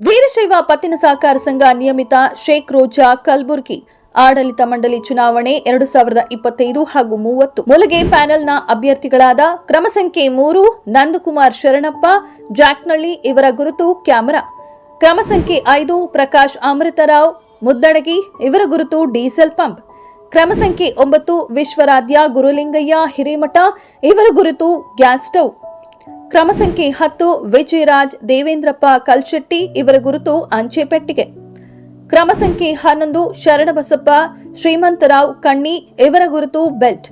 ವೀರಶೈವ ಪತ್ತಿನ ಸಹಕಾರ ಸಂಘ ನಿಯಮಿತ ಶೇಖ್ ರೋಜಾ ಕಲ್ಬುರ್ಗಿ ಆಡಳಿತ ಮಂಡಳಿ ಚುನಾವಣೆ ಎರಡು ಸಾವಿರದ ಇಪ್ಪತ್ತೈದು ಹಾಗೂ ಮೂವತ್ತು. ಮುಲಗೆ ಪ್ಯಾನೆಲ್ನ ಅಭ್ಯರ್ಥಿಗಳಾದ ಕ್ರಮ ಸಂಖ್ಯೆ ಮೂರು, ನಂದಕುಮಾರ್ ಶರಣಪ್ಪ, ಜಾಕ್ನಳ್ಳಿ ಇವರ ಗುರುತು ಕ್ಯಾಮರಾ. ಕ್ರಮ ಸಂಖ್ಯೆ ಐದು, ಪ್ರಕಾಶ್ ಅಮೃತರಾವ್ ಮುದ್ದಡಗಿ ಇವರ ಗುರುತು ಡೀಸೆಲ್ ಪಂಪ್. ಕ್ರಮ ಸಂಖ್ಯೆ ಒಂಬತ್ತು, ವಿಶ್ವರಾಧ್ಯ ಗುರುಲಿಂಗಯ್ಯ ಹಿರೇಮಠ ಇವರ ಗುರುತು ಗ್ಯಾಸ್ ಸ್ಟವ್. ಕ್ರಮ ಸಂಖ್ಯೆ ಹತ್ತು, ವಿಜಯರಾಜ್, ದೇವೇಂದ್ರಪ್ಪ, ಕಲ್ಶೆಟ್ಟಿ ಇವರ ಗುರುತು ಅಂಚೆ ಪೆಟ್ಟಿಗೆ. ಕ್ರಮ ಸಂಖ್ಯೆ ಹನ್ನೊಂದು, ಶರಣಬಸಪ್ಪ, ಶ್ರೀಮಂತರಾವ್ ಕಣ್ಣಿ ಇವರ ಗುರುತು ಬೆಲ್ಟ್.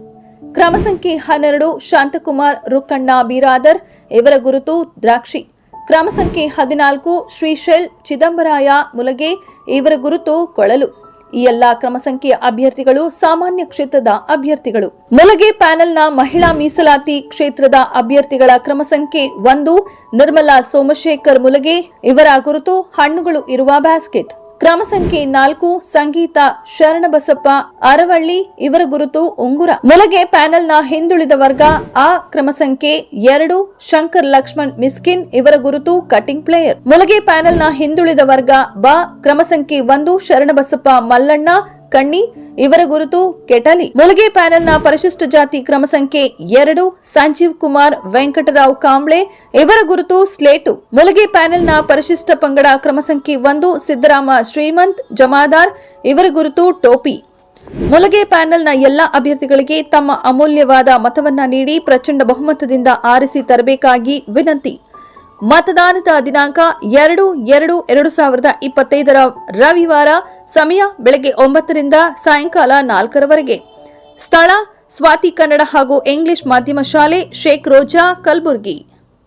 ಕ್ರಮ ಸಂಖ್ಯೆ ಹನ್ನೆರಡು, ಶಾಂತಕುಮಾರ್, ರುಕ್ಕಣ್ಣ ಬಿರಾದರ್ ಇವರ ಗುರುತು ದ್ರಾಕ್ಷಿ. ಕ್ರಮ ಸಂಖ್ಯೆ ಹದಿನಾಲ್ಕು, ಶ್ರೀಶೈಲ್, ಚಿದಂಬರಾಯ, ಮುಲಗೆ ಇವರ ಗುರುತು ಕೊಳಲು. ಈ ಎಲ್ಲಾ ಕ್ರಮ ಸಂಖ್ಯೆಯ ಅಭ್ಯರ್ಥಿಗಳು ಸಾಮಾನ್ಯ ಕ್ಷೇತ್ರದ ಅಭ್ಯರ್ಥಿಗಳು. ಮುಲಗೆ ಪ್ಯಾನೆಲ್ನ ಮಹಿಳಾ ಮೀಸಲಾತಿ ಕ್ಷೇತ್ರದ ಅಭ್ಯರ್ಥಿಗಳ ಕ್ರಮ ಸಂಖ್ಯೆ ಒಂದು. ನಿರ್ಮಲಾ ಸೋಮಶೇಖರ್ ಮುಲಗೆ. ಇವರ ಗುರುತು ಹಣ್ಣುಗಳು ಇರುವ ಬ್ಯಾಸ್ಕೆಟ್. ಕ್ರಮ ಸಂಖ್ಯೆ ನಾಲ್ಕು, ಸಂಗೀತ, ಶರಣಬಸಪ್ಪ, ಅರವಳ್ಳಿ, ಇವರ ಗುರುತು ಉಂಗುರ. ಮುಲಗೆ ಪ್ಯಾನೆಲ್ನ ಹಿಂದುಳಿದ ವರ್ಗ ಆ ಕ್ರಮ ಸಂಖ್ಯೆ ಎರಡು, ಶಂಕರ್ ಲಕ್ಷ್ಮಣ್ ಮಿಸ್ಕಿನ್, ಇವರ ಗುರುತು ಕಟಿಂಗ್ ಪ್ಲೇಯರ್. ಮುಲಗೆ ಪ್ಯಾನೆಲ್ನ ಹಿಂದುಳಿದ ವರ್ಗ ಬ ಕ್ರಮ ಸಂಖ್ಯೆ ಒಂದು, ಶರಣಬಸಪ್ಪ ಮಲ್ಲಣ್ಣ ಕಣ್ಣಿ, ಇವರ ಗುರುತು ಕೆಟಲಿ. ಮುಲಗೆ ಪ್ಯಾನೆಲ್ನ ಪರಿಶಿಷ್ಟ ಜಾತಿ ಕ್ರಮ ಸಂಖ್ಯೆ ಎರಡು, ಸಂಜೀವ್ ಕುಮಾರ್, ವೆಂಕಟರಾವ್ ಕಾಂಬ್ಳೆ, ಇವರ ಗುರುತು ಸ್ಲೇಟು. ಮುಲಗೆ ಪ್ಯಾನೆಲ್ನ ಪರಿಶಿಷ್ಟ ಪಂಗಡ ಕ್ರಮ ಸಂಖ್ಯೆ ಒಂದು, ಸಿದ್ದರಾಮ ಶ್ರೀಮಂತ್, ಜಮಾದಾರ್, ಇವರ ಗುರುತು ಟೋಪಿ. ಮುಲಗೆ ಪ್ಯಾನೆಲ್ನ ಎಲ್ಲ ಅಭ್ಯರ್ಥಿಗಳಿಗೆ ತಮ್ಮ ಅಮೂಲ್ಯವಾದ ಮತವನ್ನ ನೀಡಿ ಪ್ರಚಂಡ ಬಹುಮತದಿಂದ ಆರಿಸಿ ತರಬೇಕಾಗಿ ವಿನಂತಿ. ಮತದಾನದ ದಿನಾಂಕ ಎರಡು ಎರಡು ಎರಡು ಸಾವಿರದ ಇಪ್ಪತ್ತೈದರ ರವಿವಾರ ಸಮಯ ಬೆಳಗ್ಗೆ ಒಂಬತ್ತರಿಂದ ಸಾಯಂಕಾಲ ನಾಲ್ಕರವರೆಗೆ. ಸ್ಥಳ, ಸ್ವಾತಿ ಕನ್ನಡ ಹಾಗೂ ಇಂಗ್ಲಿಷ್ ಮಾಧ್ಯಮ ಶಾಲೆ, ಶೇಖ್ ರೋಜಾ, ಕಲಬುರ್ಗಿ.